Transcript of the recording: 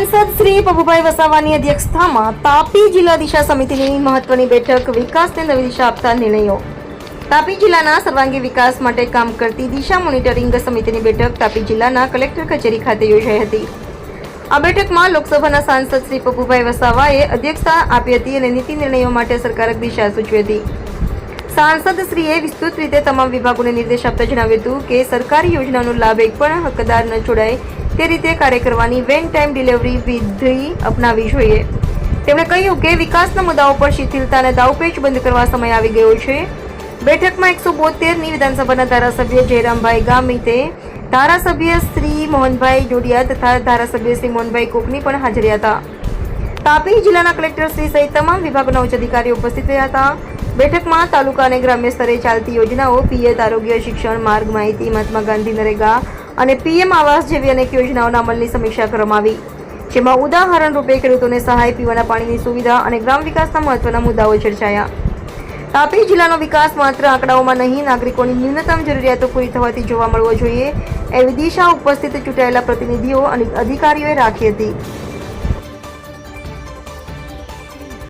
શ્રી પબુભાઈ વસાવાની અધ્યક્ષતામાં તાપી જિલ્લા દિશા સમિતિની મહત્વની બેઠક વિકાસને નવી દિશા આપતા નિર્ણયો. તાપી જિલ્લાના સર્વાંગી વિકાસ માટે કામ કરતી દિશા મોનિટરિંગ સમિતિની બેઠક તાપી જિલ્લાના કલેક્ટર કચેરી ખાતે યોજાઈ હતી. આ બેઠકમાં લોકસભાના સાંસદ શ્રી પબુભાઈ વસાવાએ અધ્યક્ષતા આપી હતી અને નીતિ નિર્ણયો માટે સરકારક દિશા સૂચવી હતી. સાંસદ શ્રીએ વિસ્તૃત રીતે તમામ વિભાગોને નિર્દેશ આપતા જણાવ્યું હતું કે સરકારી યોજનાનો લાભ એક પણ હકદાર ન છોડાય તે રીતે કાર્ય કરવાની વેન ટાઈમ ડિલિવરી વિધિ અપનાવી જોઈએ. તેમણે કહ્યું કે વિકાસના મુદ્દાઓ પર શિથિલતા અને દાવપેચ બંધ કરવા સમય આવી ગયો છે. બેઠકમાં એકસો બોતેરની વિધાનસભાના ધારાસભ્ય જયરામભાઈ ગામિતે, ધારાસભ્ય શ્રી મોહનભાઈ જોડિયા તથા ધારાસભ્ય શ્રી મોહનભાઈ કોકની પણ હાજરી હતા તાપી જિલ્લાના કલેક્ટર શ્રી સહિત તમામ વિભાગના ઉચ્ચ અધિકારીઓ ઉપસ્થિત રહ્યા હતા. બેઠકમાં તાલુકા અને ગ્રામ્ય સ્તરે ચાલતી યોજનાઓ, પિયત આરોગ્ય શિક્ષણ માર્ગ માહિતી, મહાત્મા ગાંધી નરેગા અને પીએમ આવાસ જેવી અનેક યોજનાઓના અમલની સમીક્ષા કરવામાં આવી. જેમાં ઉદાહરણ રૂપે ખેડૂતોને સહાય પીવાના પાણીની સુવિધા અને ગ્રામ વિકાસના મહત્વના મુદ્દાઓ ચર્ચાયા. તાપી જિલ્લાનો વિકાસ માત્ર આંકડાઓમાં નહીં, નાગરિકોની ન્યૂનતમ જરૂરિયાતો પૂરી થવાથી જોવા મળવો જોઈએ, એવી દિશા ઉપસ્થિત ચૂંટાયેલા પ્રતિનિધિઓ અને અધિકારીઓએ રાખી હતી.